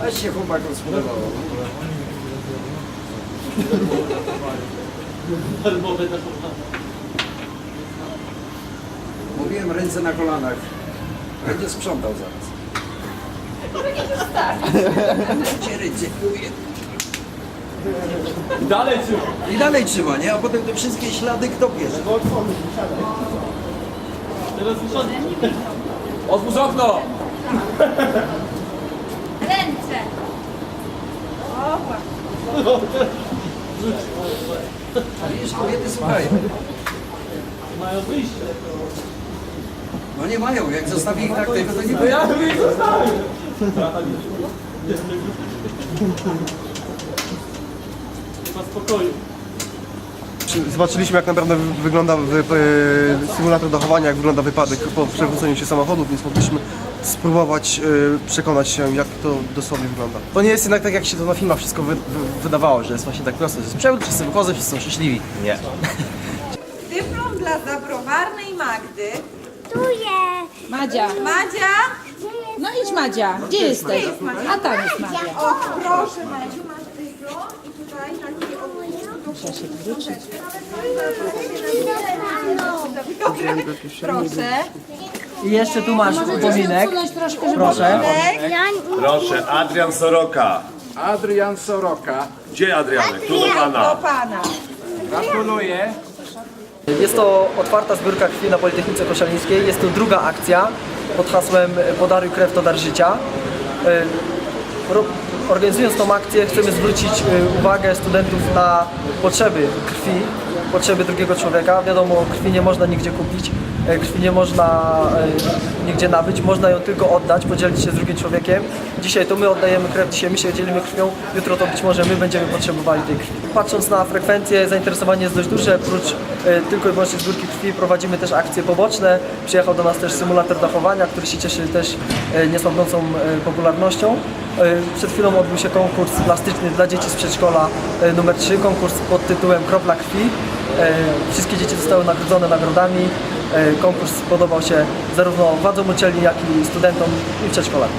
아씨, 그거 말고 손을 봐. chłopakom spodobało. Mówiłem ręce na kolanach. Będzie sprzątał zaraz. Gdzie ręce? Mówię. Dalej czy? I dalej trzyma, nie? A potem te wszystkie ślady kto bierze? Teraz muszę... Otwórz okno! Ręce. Ale już kobiety słuchają. Mają wyjście. No nie mają, jak zostawi ich tak tylko, to nie No będzie. ja bym ich zostawił. Chyba spokoju. Zobaczyliśmy jak naprawdę wygląda wy- wy- symulator dachowania, jak wygląda wypadek po przewróceniu się samochodu, więc mogliśmy spróbować e, przekonać się jak to dosłownie wygląda. To nie jest jednak tak, jak się to na filmach wszystko wy, wy, wydawało, że jest właśnie tak proste, że jest przewrót, wszyscy wychodzą, wszyscy są szczęśliwi. Nie. Dyplom dla zabrowarnej Magdy. Madzia. Madzia, No idź Madzia. Gdzie jesteś? A tam jest Madzia. o proszę Madziu, masz dyplom i tutaj taki Proszę. I jeszcze tu masz upominek. Proszę. Proszę, Adrian Soroka. Adrian Soroka. Gdzie Adrianek? Tu do pana. Gratuluję. Jest to otwarta zbiórka krwi na Politechnice Koszalińskiej. Jest to druga akcja pod hasłem Podaruj krew to dar życia. E, Organizując tą akcję chcemy zwrócić e, uwagę studentów na potrzeby krwi, potrzeby drugiego człowieka. Wiadomo, krwi nie można nigdzie kupić, krwi nie można e, nigdzie nabyć, można ją tylko oddać, podzielić się z drugim człowiekiem. Dzisiaj to my oddajemy krew, dzisiaj my się dzielimy krwią, jutro to być może my będziemy potrzebowali tej krwi. Patrząc na frekwencję, zainteresowanie jest dość duże, prócz e, tylko i wyłącznie zbiórki krwi prowadzimy też akcje poboczne. Przyjechał do nas też symulator dachowania, który się cieszy też e, niesłabnącą e, popularnością. E, Przed chwilą odbył się konkurs plastyczny dla dzieci z przedszkola e, numer 3, konkurs pod tytułem Kropla Krwi. E, Wszystkie dzieci zostały nagrodzone nagrodami. E, konkurs podobał się zarówno władzom uczelni, jak i studentom i przedszkolakom.